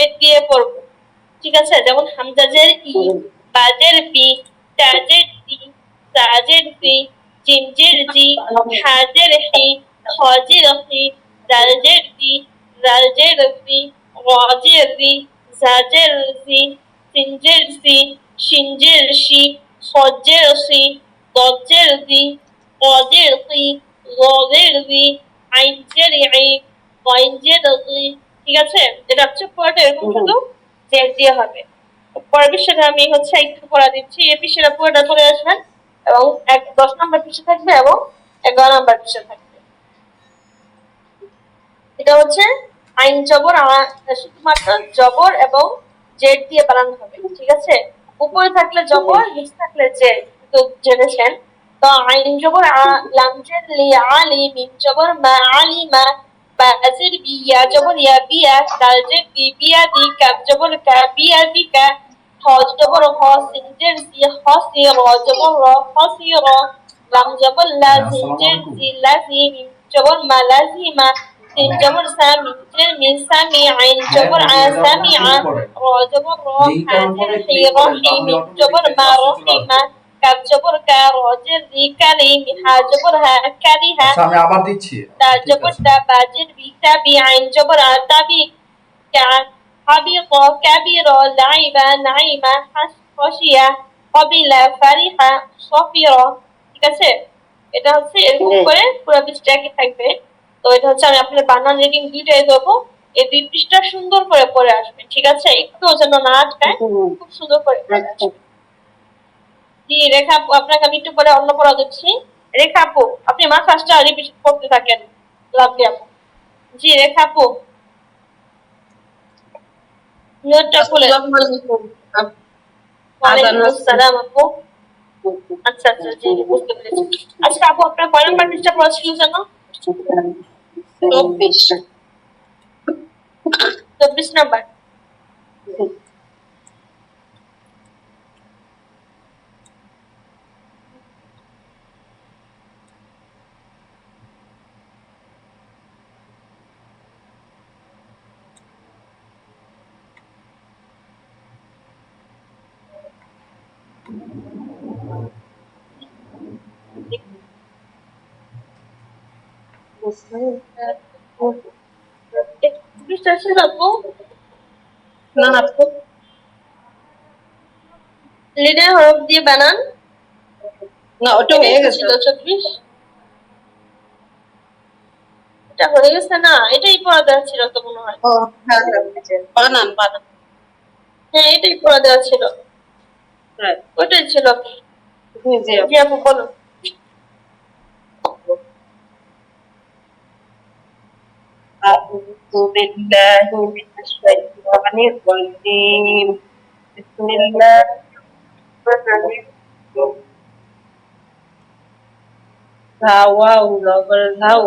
Z দিয়ে পড়ব ঠিক আছে? যেমন হামজাজের ই বাজের বি তাজের তি তাজের সি জিমজের জি হাজের হি খজের হি দালজের দি রালজের সি গজের রি জাজের জি সিনজের সি শিনজের শি খজের সি গজের দি গজের কি গজের দি আইনজের আই গইনজের রি ঠিক আছে? এটা হচ্ছে পুরোটা এরকম শুধু জেড দিয়ে হবে। পরের বিষয়টা আমি হচ্ছে একটু পড়া দিচ্ছি। এই বিষয়টা পুরোটা চলে আসবেন এবং এক দশ নম্বর পিছিয়ে থাকবে এবং এগারো নম্বর পিছিয়ে থাকবে। এটা হচ্ছে আইন জবর শুধুমাত্র জবর এবং জেড দিয়ে বানানো হবে ঠিক আছে? উপরে থাকলে জবর নিচে থাকলে জেড তো জেনেছেন তো আইন জবর আ- লাম জের লি আলি মিম জবর মা আলি মা বাজের বি ইয়া জবর ইয়া বিয়া জের দি বিয়া দি কাব জবর কা বিয়া দি কা হ জবর হ সিন জের দি হ সি র জবর র হ সি র লাম জবর লা জিন জের জি লা জি মিম জবর মা লা আবার দিচ্ছি ঠিক আছে এটা হচ্ছে এরকম করে পুরো থাকবে তো এটা হচ্ছে আমি আপনার বানান দুইটাই এই দুই পৃষ্ঠা সুন্দর করে পরে আসবে ঠিক আছে একটুও যেন না আটকায় খুব সুন্দর করে জি রেখা আপু আপনাকে আমি একটু পরে অন্য পড়া দিচ্ছি। রেখা আপু আপনি মা ফার্স্টটা রিপিট করতে থাকেন। লাভলি আপু। জি রেখা আপু। মিউটটা খুলে আসসালাম আপু। আচ্ছা আচ্ছা জি জি, বুঝতে পেরেছি। আচ্ছা আপু আপনার কয় নাম্বার পৃষ্ঠা পড়া ছিল যেন চব্বিশ। চব্বিশ নাম্বার। না ওটা হয়ে গেছে চব্বিশ এটা হয়ে গেছে না এটাই পড়া দেওয়া তো মনে হয় হ্যাঁ হ্যাঁ। বানান বানান হ্যাঁ এটাই পড়া দেওয়া ছিল হ্যাঁ ওটাই ছিল জি জি জি আপু বলুন أعوذ بالله من الشيطان الرجيم بسم الله الرحمن الرحيم ধাওয়াও জবর ধাও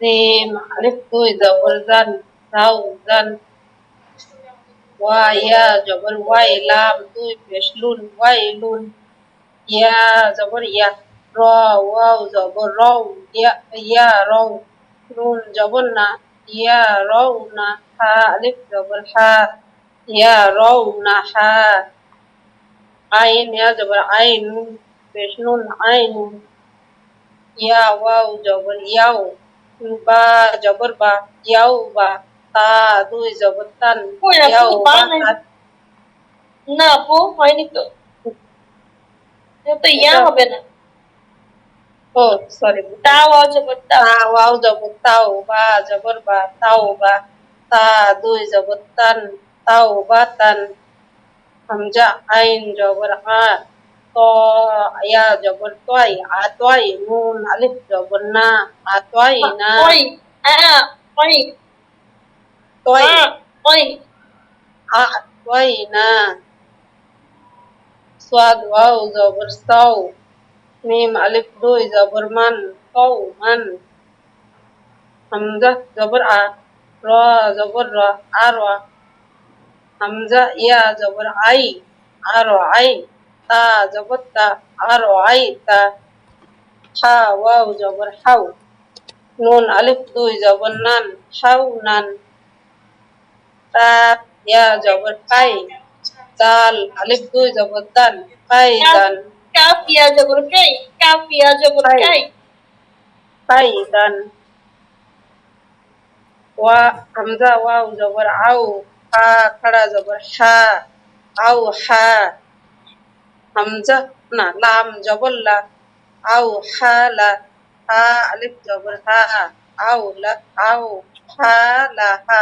সিম আলিফ দুই জবর জান ধাও ওয়া ইয়া জবর ওয়াই লাম দুই পেশলুন ওয়াই লুন ইয়া জবর ইয়া র ওয়াও জবর রও ইয়া জবর না না হা আলিফ জবর হা ইয়া রও না হা আইন ইয়া জবর আইন নুন পেশ নুন আইন ইয়া তা দুই জবর তান কই আপু, ইয়াও বা বা নাই। তা- না আপু হয়নি তো। তো ইয়া হবে না। ও সরি তা ওয়াও জবর তা ওয়াও জবর তাও বা জবর বা তাও বা। তা দুই জবর তান তাও বা তান হামজা আইন জবর আ ত ইয়া জবর তয় আ তয় নুন আলিফ জবর না আ তয় না। ওই আ ওই আ আ না। আলিফ দুই জবর মান কও মান। আ র জবর র আর হামজা ইয়া জবর আই আর আই। তা জবর তা আর আই তা। হা ওয়াও জবর হাও। নুন আলিফ কাফ ইয়া জবর কাই দাল আলিফ দুই জবর দান কাই দান কাফ ইয়া জবর কাই কাফ ইয়া জবর কাই। কাই দান। ওয়া হামজা ওয়াও জবর আও হা খাড়া জবর হা আও হা। হামজা না লাম জবর লা আও হা লা হা আলিফ জবর হা আও লা আও হা লা হা।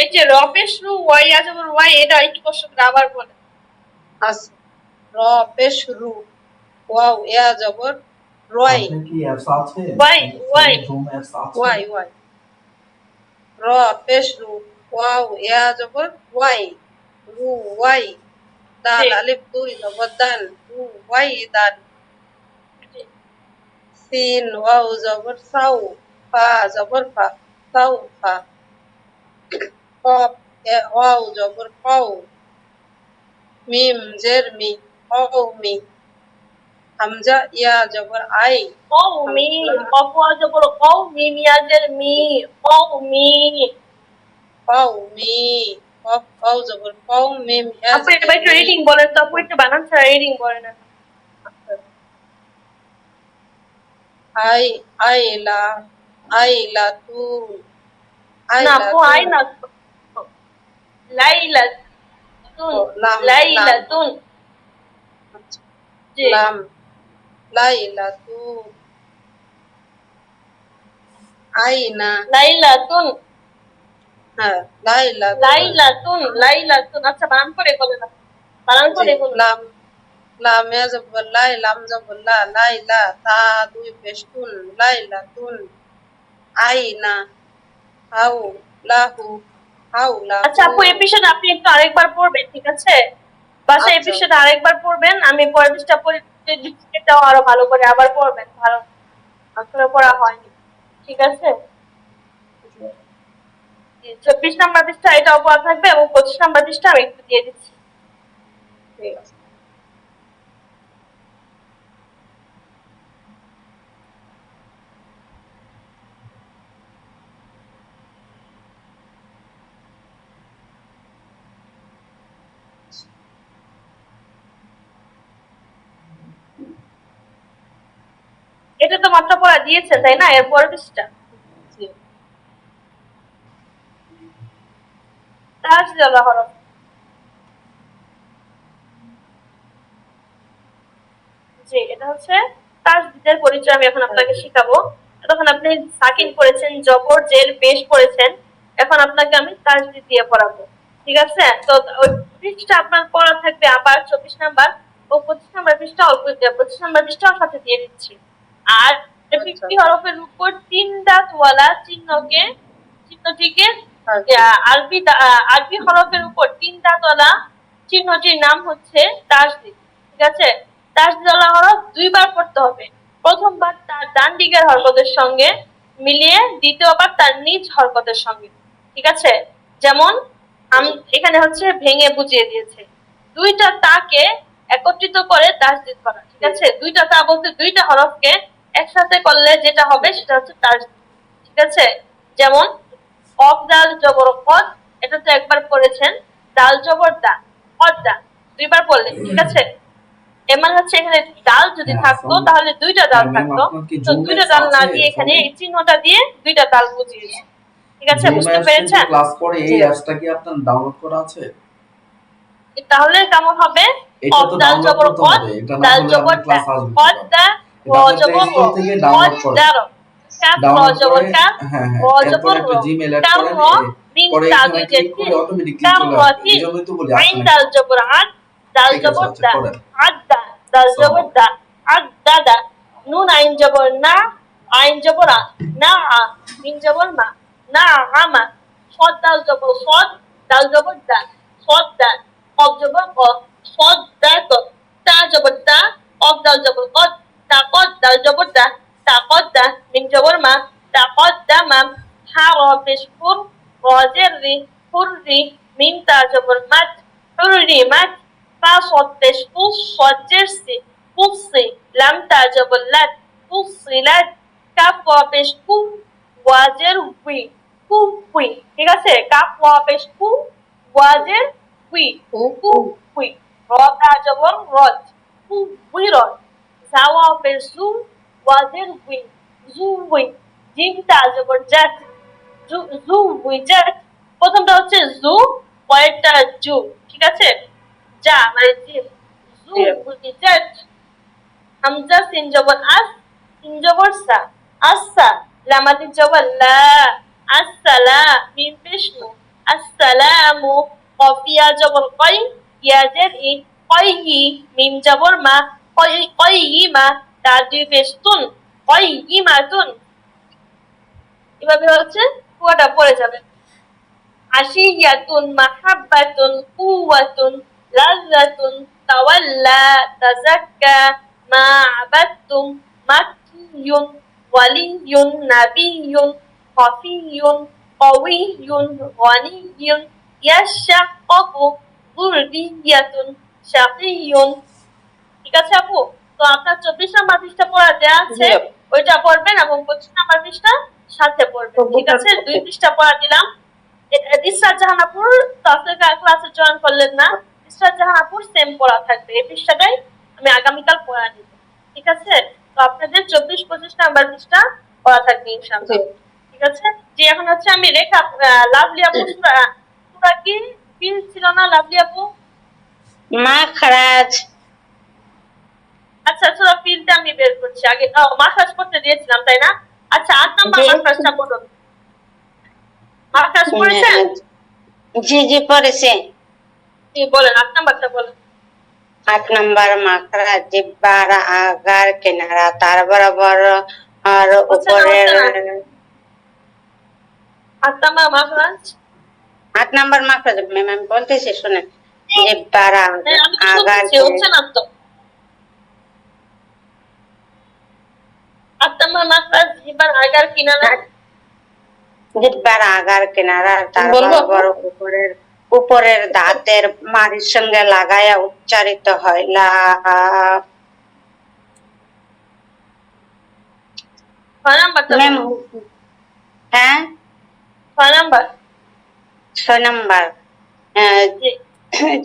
এই যে রপেশ রু ওয়াই ইয়া জবর ওয়াই এটা একটু কষ্ট করে আবার বলে আছে র পেশ রু ওয়াও ইয়া জবর রয় আপনার কি অ্যাপস আছে Why? Why? জুম অ্যাপস আছে ওয়াই ওয়াই। র পেশ রু ওয়াও ইয়া জবর ওয়াই। রু ওয়াই। দাল জি। আলিফ দুই জবর দান রু ওয়াই দান সিন ওয়াও জবর সাউ। ফা জবর ফা। সাউ ফা। কফ ওয়াও জবর কও মিম জের মি কও মি। হামজা ইয়া জবর আই। কওমি কফ ওয়া জবর কওমি মিয়াজের মি কওমি কও মি। কফ কও জবর কও মিম ইয়া আপু এটা একটু রিডিং বলেন তো আপু একটু বানান ছাড়া রিডিং বলেন না আই আইলা আইলা তুন না আপু আই না লাইলা তুন লাম, লাইলা লাম। তুন জি। লাম লাইলা তুন আইনা। লাইলা হ্যাঁ লাইলা তুন। লাইলা তুন আচ্ছা বানান করে বলেন বানান করে বলুন লাম লাম লাই লাম জবর লা লাইলা তা দুই পেশতুন লাইলা তুন আইনা হাউ লাহু। আচ্ছা আপু এপিসোড আপনি একটু আরেকবার পড়বেন ঠিক আছে? বাসা আচ্ছা। এপিসোড আরেকবার পড়বেন আমি পরের পৃষ্ঠা পড়ে এটাও আরও ভালো করে আবার পড়বেন ভালো। আসলে পড়া হয়নি ঠিক আছে? চব্বিশ নাম্বার পৃষ্ঠা এটা অপরাধ থাকবে এবং পঁচিশ নাম্বার পৃষ্ঠা আমি একটু দিয়ে দিচ্ছি। ঠিক আছে। মাত্র পড়া দিয়েছে, তাই না? এর পরের এখন আপনাকে আমি দিয়ে পড়াবো। ঠিক আছে? তো ওই আপনার পড়া থাকবে আবার চব্বিশ নাম্বার ও পঁচিশ নাম্বার পৃষ্ঠা অল্প, পঁচিশ নাম্বার পৃষ্ঠা সাথে দিয়ে দিচ্ছি। আর ফিফটি হরফের উপর তিন দাঁতওয়ালা চিহ্নকে চিহ্নটিকে আচ্ছা। আরবি আরবি হরফের উপর তিন দাঁতওয়ালা চিহ্নটির নাম হচ্ছে তাসদিদ ঠিক আছে? তাসদিদওয়ালা হরফ দুইবার পড়তে হবে। প্রথমবার তার ডান দিকের হরকতের সঙ্গে মিলিয়ে দ্বিতীয়বার তার নিজ হরকতের সঙ্গে ঠিক আছে? যেমন আম- এখানে হচ্ছে ভেঙে বুঝিয়ে দিয়েছে। দুইটা তাকে একত্রিত করে তাসদিদ করা ঠিক আছে? দুইটা তা বলতে দুইটা হরফকে একসাথে করলে যেটা হবে সেটা হচ্ছে তাসদিদ ঠিক আছে? যেমন কফ দাল জবর কদ এটা তো একবার পড়েছেন দাল জবর দা কদ দা দুইবার পড়লেন ঠিক আছে? এমন হচ্ছে এখানে ডাল যদি হ্যাঁ, থাকতো তাহলে দুইটা ডাল থাকতো। তো দুইটা ডাল না দিয়ে এখানে? এই চিহ্নটা দিয়ে দুইটা ডাল বুঝিয়েছি। ঠিক আছে বুঝতে পেরেছেন? ক্লাস করে এই। অ্যাপসটা কি আপনার ডাউনলোড করা আছে? তাহলে কেমন হবে? দাল download জবর দাল হলে জবর কীভাবে? দা থেকে ডাউনলোড করে। হ্যাঁ হ্যাঁ এরপর একটা জিমেল অ্যাড কাম করেন র এ- পরে তা এখানে দুই ক্লিক জেটি অটোমেটিকলি চলে আসবে। তিন এজন্যই তো বলি দাল জবর আদ দাল জবর আচ্ছা, দা আদ দা দাল জবর দা আদ দাদা নুন আইন জবর না আইন জবর আ না আ মিন জবর মা না আমা সদ দাল জবর সদ দাল জবর দা সদ দা কব জবর ক সদ দা ক তা জবর তা কব দাল জবর কদ তা কদ দাল জবর দা তা কদ দা মিম জবর মা তা কদ দা মাম হা র পেশ ফুর রজের রি ফুর রি মিম তা জবর মাত হুরি মাত ফা সদ পেশ ফুস সজ্জের সি ফুসি লাম তা জবর লাত ফুসিলাত উই কু উই ঠিক আছে? কাফ ওয়া পেশ কু ওয়াজের উই কু উই রদা। জবর রদ কু উই রদ সাওয়া পেশ জু ওয়াজের উই জু উই জিম তা জবর জাত জু জু উই প্রথমটা হচ্ছে জু পরেরটা জু ঠিক আছে? যা মানে জিম। জু উই জাত হামজা সিন জবর আস সিন জবর সা আসসা লামাতি জবর লা আসসালা মিম বিষ্ণু আসসালামু কফিয়া জবর কই ইয়াজের ই কয়ই মিম জবর মা কই কয়ই মা তার দুই বেস্তুন কয়ই মাতুন এভাবে হচ্ছে পুরোটা পড়ে যাবে। আশিয়াতুন, মাহাব্বাতুন, কুওয়াতুন লাযযাতুন তাওয়াল্লা, তাযাক্কা, মা আবাদতুম মাকিয়ুন ওয়ালিয়ুন, নাবিয়ুন, খফিয়ুন, কওয়িয়ুন, গনিয়ুন, ইয়াশাক্কাকু যুররিয়াতুন শাকিয়ুন ঠিক আছে আপু? তো আপনার চব্বিশ নাম্বার পৃষ্ঠা পড়া দেওয়া আছে ওইটা পড়বেন এবং পঁচিশ নাম্বার পৃষ্ঠা সাথে পড়বেন। ঠিক আছে? দুই পৃষ্ঠা পড়া দিলাম। জাহানাপুর ক্লাসে জয়েন করলেন না। ইসরাত জাহানাপুর সেম পড়া থাকবে। এই পৃষ্ঠাটাই আমি আগামীকাল পড়া নিব। ঠিক আছে? তো আপনাদের চব্বিশ পঁচিশ নাম্বার পৃষ্ঠা পড়া থাকবে ইনশাআল্লাহ। ঠিক আছে? যে এখন হচ্ছে আমি রেখা আহ, লাভলি আপু সুরা সুরা কি? ছিল না লাভলি আপু? মাখরাজ আচ্ছা সুরা ফিলটা আমি বের করছি। আগে ও, মাখাজ করতে দিয়েছিলাম তাই না? আচ্ছা আট নাম্বার জি। মাখাজটা বলুন। মাখাজ করেছেন জি জি পড়েছে। জি বলেন আট নাম্বারটা বলেন। আট নম্বর মাকড়া জিব্বার আগার কিনারা তার বরাবর আর হচ্ছে উপরের আট নাম্বার। মাখাজ আট নম্বর মাকড়া ম্যাম আমি বলতেছি শুনে জিব্বার হ্যাঁ, আগার হচ্ছে না তো আগার কিনারা? আগার কিনারা তার উপরের উপরের দাঁতের মারির সঙ্গে লাগায়া উচ্চারিত হয় লা ছয়। হ্যাঁ? নাম্বার ছয়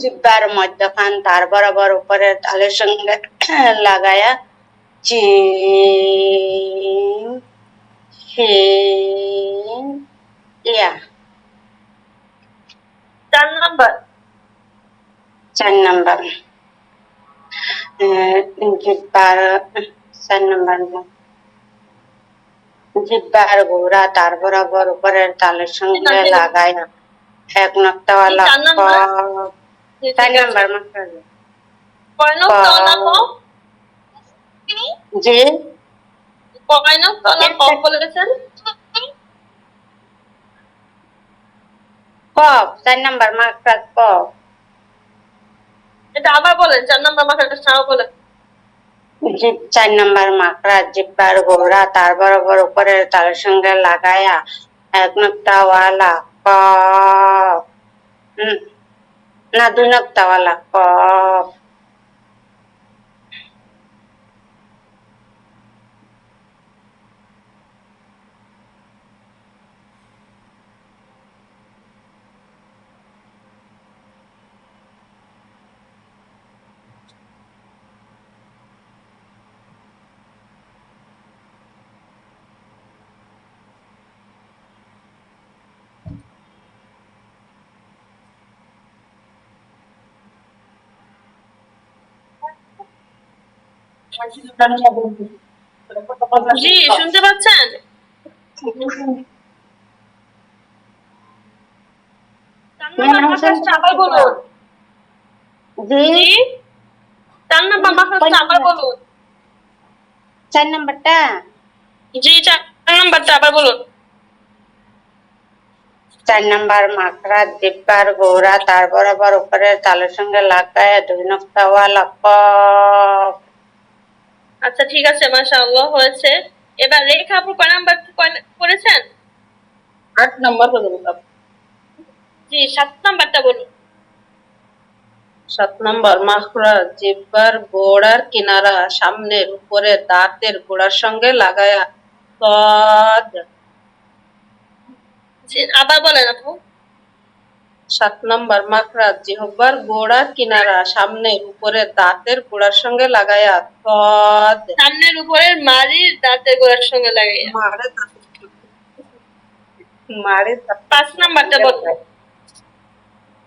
জিব্বার মধ্যখান তার বরাবর উপরের তালের সঙ্গে লাগায়া চিম শিম ইয়া চার নাম্বার চার নম্বর জিব্বার চার নম্বর। জিব্বার গোড়া তার বরাবর উপরের তালের সঙ্গে। লাগায়া এক নক্তাওয়ালা চার নাম্বার? মাত্র ক ক বলেছেন? কফ চার নাম্বার মাকড়া কফ। এটা আবার বলেন চার নাম্বার মাখাজটা আবার বলেন। জিপ চার নাম্বার মাকড়া জিব্বার গোড়া তার বরাবর উপরের তার সঙ্গে লাগায়া এক নক্তাওয়ালা উম, না দুই নক্তাওয়ালা কফ। জি শুনতে পাচ্ছেন? চার নাম্বার মাখাজটা আবার বলুন। জি। জি? চার নাম্বার মাখাজটা আবার বলুন। চার নাম্বারটা? জি চার নাম্বারটা আবার বলুন। চার নাম্বার মাকড়া দিব্যার গৌরা তার বরাবর উপরের তালের সঙ্গে লাগায় দুই নক্তাওয়ালা কফ আচ্ছা ঠিক আছে মাশাআল্লাহ হয়েছে। এবার রেখা আপু কয় নাম্বার করেছেন? আট নম্বর পর্যন্ত জি সাত নাম্বারটা বলুন। সাত নম্বর মাখরা জিব্বার গোড়ার কিনারা সামনের উপরে দাঁতের গোড়ার সঙ্গে লাগায়া আবার বলেন আপু। সাত নম্বর মাখরা জিহ্বার গোড়ার কিনারা সামনের উপরে দাঁতের গোড়ার সঙ্গে লাগায়া সদ সামনের উপরের মারির দাঁতের গোড়ার সঙ্গে লাগাইয়া। মারে দাঁত- মারে পাঁচ নাম্বারটা বলুন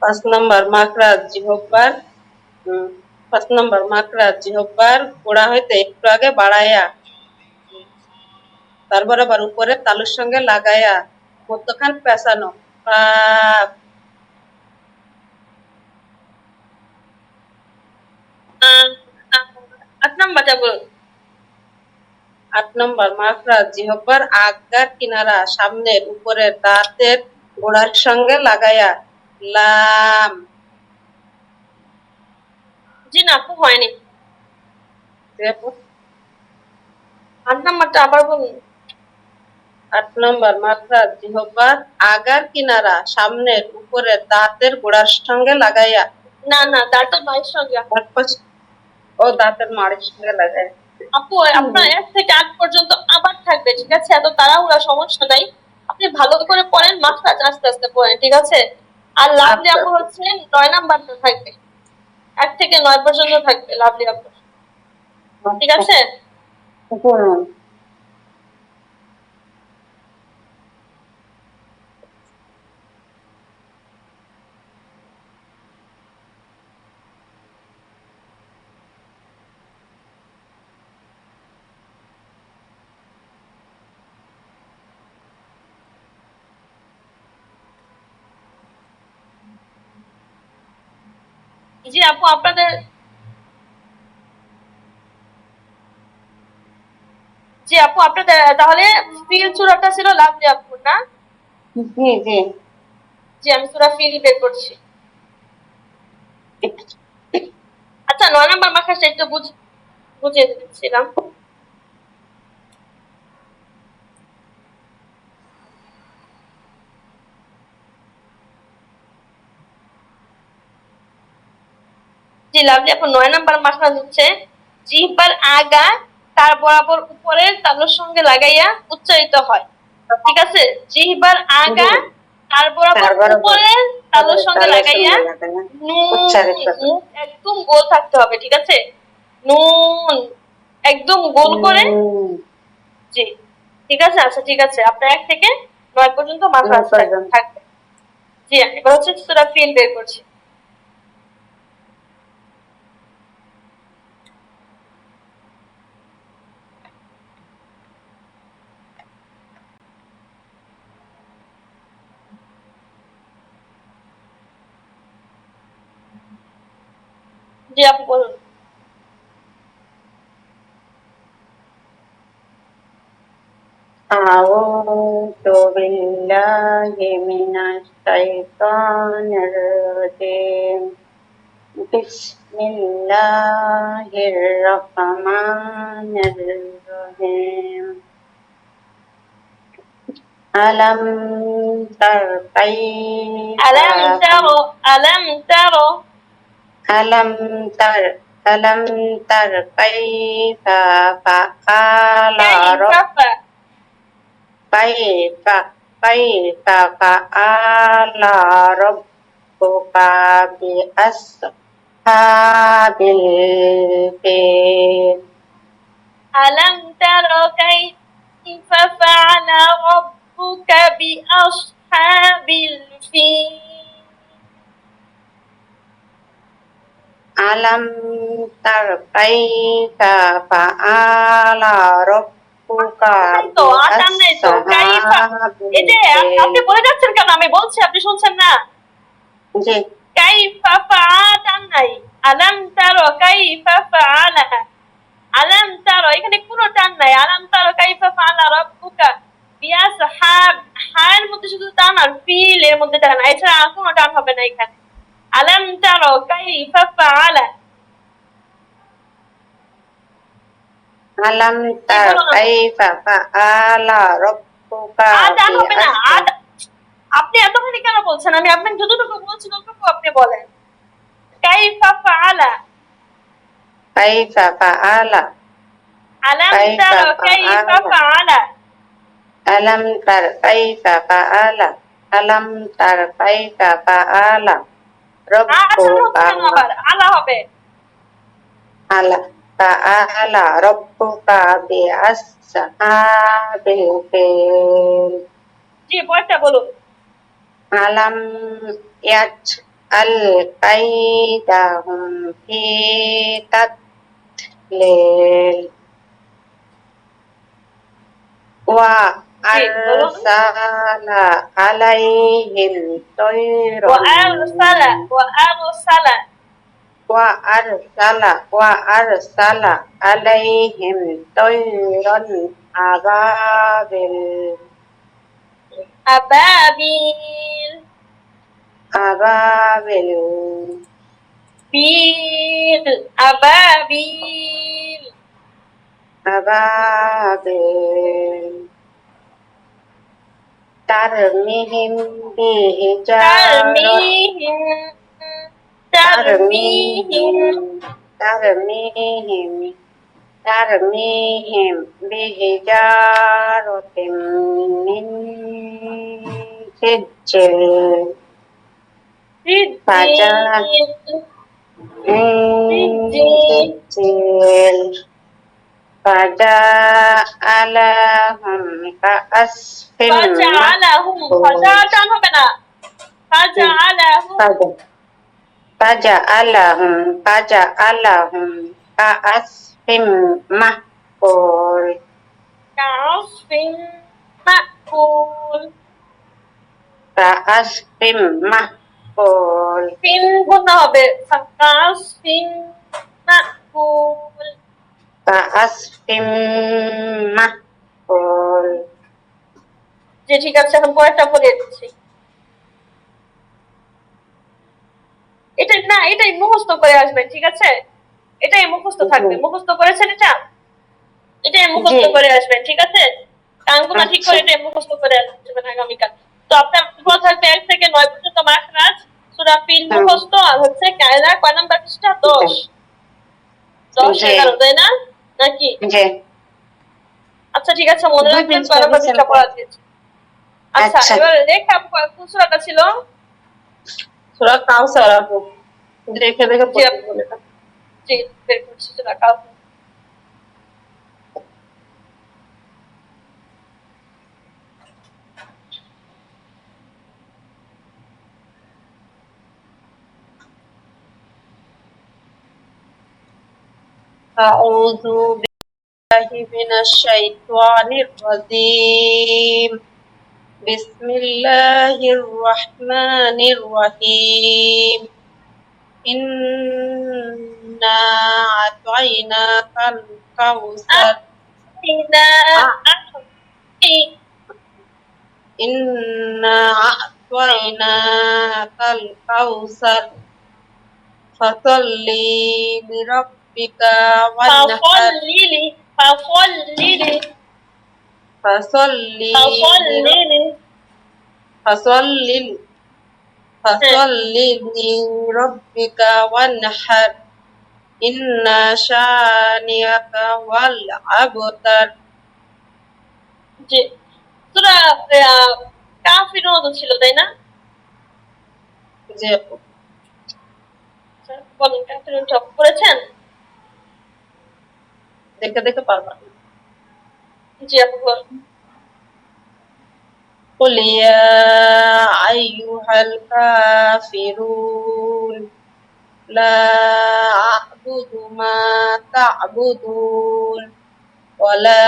পাঁচ নম্বর মাকড়া জিহ্বার পাঁচ নম্বর মাকড়া জিহ্বার গোড়া হইতে একটু আগে বাড়াইয়া তারপর আবার উপরে তালুর সঙ্গে লাগাইয়া মধ্যখান পেঁচানো আট আট আগার কিনারা সামনের উপরের দাঁতের গোড়ার সঙ্গে লাম জি না আপু হয়নি আট নাম্বারটা আবার বলুন আট নম্বর মাত্রা জিহ্বার আগার কিনারা সামনের উপরে দাঁতের গোড়ার সঙ্গে লাগাইয়া না না দাঁতের মায়ের সঙ্গে ও দাঁতের মাড়ির সঙ্গে লাগায় আপু আপনার এক থেকে আট পর্যন্ত আবার থাকবে ঠিক আছে? এত তাড়াহুড়া সমস্যা নাই। আপনি ভালো করে পড়েন মাস্টার আস্তে আস্তে পড়েন ঠিক আছে? আর লাভলি আচ্ছা। আপু হচ্ছে নয় নাম্বারটা থাকবে। এক থেকে নয় পর্যন্ত থাকবে লাভলি আপু। ঠিক আছে? আপু আপনাদের জি আপু আপনাদের তাহলে ফিল চূড়াটা ছিল লাভ লাভলি আপু না? জি জি। জি আমি চূড়া ফিল বের করছি। আচ্ছা নয় নাম্বার মাখাসটা একটু বুঝ বুঝিয়ে দিচ্ছিলাম। লাভলি আপু নয় নাম্বার মাখনা হচ্ছে জিহ্বার আগা তার বরাবর উপরের তালুর সঙ্গে লাগাইয়া উচ্চারিত হয়। ঠিক আছে? জিহ্বার আগা তার বরাবর উপরের তালুর সঙ্গে লাগাইয়া নুন একদম গোল থাকতে হবে ঠিক আছে? নুন একদম গোল করে। জি ঠিক আছে? আচ্ছা ঠিক আছে। আপনার এক থেকে নয় পর্যন্ত মাথা থাকবে। জি এবার হচ্ছে সুরা ফিল বের করছি। Iya, Jadi aku pun A'udzu billahi minasy syaithanir rajim Bismillahirrahmanirrahim Alam tarai Alam taru ألم تر ألم تر كيف فعل ربك كيف كيف فعل ربك بأصحاب الفيل ألم تر كيف فعل ربك بأصحاب الفيل ألم تر كيف فعل ربك আটান তো, আটান নাই তো, কাইফা। এই যে আপ- আপনি বলে যাচ্ছেন কেন আমি বলছি আপনি শুনছেন না জি কাইফা ফাআলান নাই আলাম তারো কাইফা ফাআলা আলাম তারো এখানে কোনো টান নাই আলাম তারো কাইফা ফাআলা রাব্বুকা বিয়াস হা হায়ের মধ্যে শুধু টান আর ফিল এর মধ্যে টান এছাড়া আর কোনো টান হবে না এখানে আলাম তারো কাইফা ফাআলা আলাম তার কাইফা ফাআলা রাব্বুকা আর টান হবে না বিআসফি- আর আপনি এতখানি কেন বলছেন? আমি আপনাকে যতটুকু বলছি ততটুকু আপনি বলেন। কাইফা ফাআলা কাইফা ফাআলা আলাম কাইফা তারো কাইফা ফাআলা। ফাআলা আলাম তার কাইফা ফাআলা আলাম তার কাইফা ফাআলা আলা হবে। আলা জি পরেরটা বলুন। আলাম ইয়াজআল কাইদাহুম ফি তাদলিল। ওয়া أرسل عليهم طيرا وأرسل وأرسل وأرسل وأرسل عليهم طيرا أبابيل أبابيل أبابيل بيل أبابيل أبابيل ترميهم بحجارة ترميهم ترميهم ترميهم ترميهم بحجارة من سجل سجين من سجل فجعلهم كأسف فجعلهم فجعلهم হবে না فجعلهم فجعلهم فجعلهم كأسف مأكول كعصف مأكول كأسف مأكول ফিন গুণা হবে كعصف مأكول كأسف مأكول যে ঠিক আছে এখন পরেরটা বলে দিচ্ছি। এটা না এটাই মুখস্থ করে আসবেন ঠিক আছে? এটাই মুখস্থ থাকবে। মুখস্থ করেছেন এটা? এটাই মুখস্থ করে আসবেন ঠিক আছে? কাঙ্গুনা ঠিক করে আচ্ছা। এটাই মুখস্থ করে আসবেন আগামীকাল। তো আপনার পড়া থাকবে এক থেকে নয় পর্যন্ত মাখরাজ সুরা ফিল হুম। মুখস্থ আর হচ্ছে কায়দা কয় নাম্বার পৃষ্ঠা? দশ। দশ। এগারো তাই না? নাকি? জি। আচ্ছা ঠিক আছে মনে রাখবেন পৃষ্ঠা কয় নাম্বার দিয়েছেন পড়া দিয়েছি আচ্ছা আচ্ছা। এবার আপু কোন সূরাটা ছিল? সূরা কাউসার আপু। দেখে দেখে পড়ে জি বের করছি সুরা কাউসার। أعوذ بالله من الشيطان الرجيم. بسم الله الرحمن الرحيم. إنا أعطيناك الكوثر. إنا أعطيناك الكوثر. فصل لربك وانحر فصلي فصلي فصل فصلي فصل فصل لربك وانحر إن شانئك هو الأبتر যে সুরা কাফিরও তো ছিল তাই না যে আচ্ছা, বলুন কাফিরুন সব করেছেন দেখে দেখে পারবা না। জি আপু বলুন। قل يا أيها الكافرون لا أعبد ما تعبدون ولا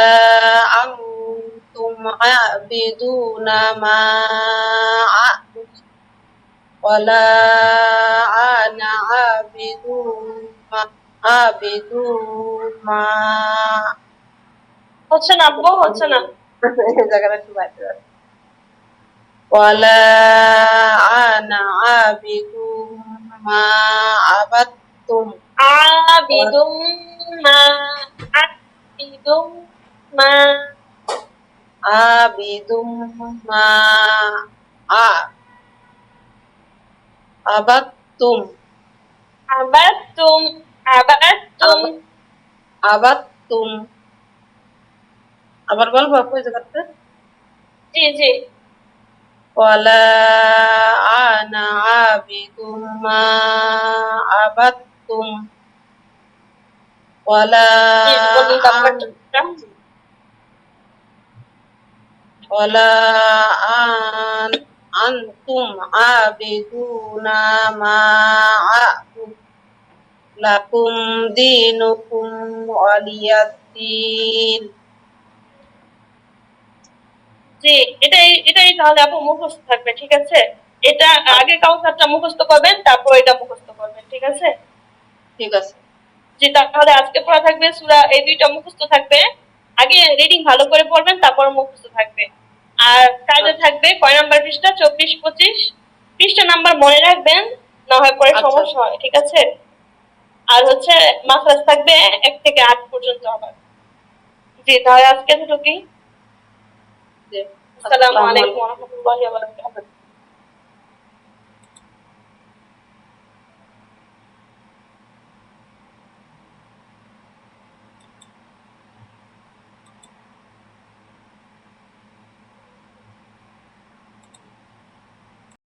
أنتم عابدون ما أعبد ولا أنا عابد ما عابد ما হচ্ছে না আব্বু হচ্ছে না এই জায়গাটা একটু বাইরে রাখ। ولا أنا عابد ما عبدتم আবিদুম মা আবিদুম মা عابد ما ع- عبدتم আবাদতুম আবাদতুম عبدتم আবার বলবো আপু এই জায়গাটা জি জি ولا أنا عابد ما عبدتم ولا জি বলুন তারপর أن- ولا أن أنتم عابدون ما লাকুম দীনুকুম ওয়ালিয়াদ্দিন। জি এটাই এটাই তাহলে আপু মুখস্থ থাকবে ঠিক আছে? এটা আগে কাউসারটা মুখস্থ করবেন তারপর এটা মুখস্থ করবেন ঠিক আছে? ঠিক আছে। জি তাহলে আজকে পড়া থাকবে সুরা এই দুইটা মুখস্থ থাকবে। আগে রিডিং ভালো করে পড়বেন তারপর মুখস্থ থাকবে। আর কাজে আচ্ছা। থাকবে কয় নাম্বার পৃষ্ঠা? চব্বিশ পঁচিশ। পৃষ্ঠা নাম্বার মনে রাখবেন না হয় পরে আচ্ছা। সমস্যা হয় ঠিক আছে? আর হচ্ছে মাসাজ থাকবে এক থেকে আট পর্যন্ত আবার জি, তাহলে আজকে এতটুকুই জি। আসসালামু আলাইকুম ওয়া রাহমাতুল্লাহি ওয়া বারাকাতুহু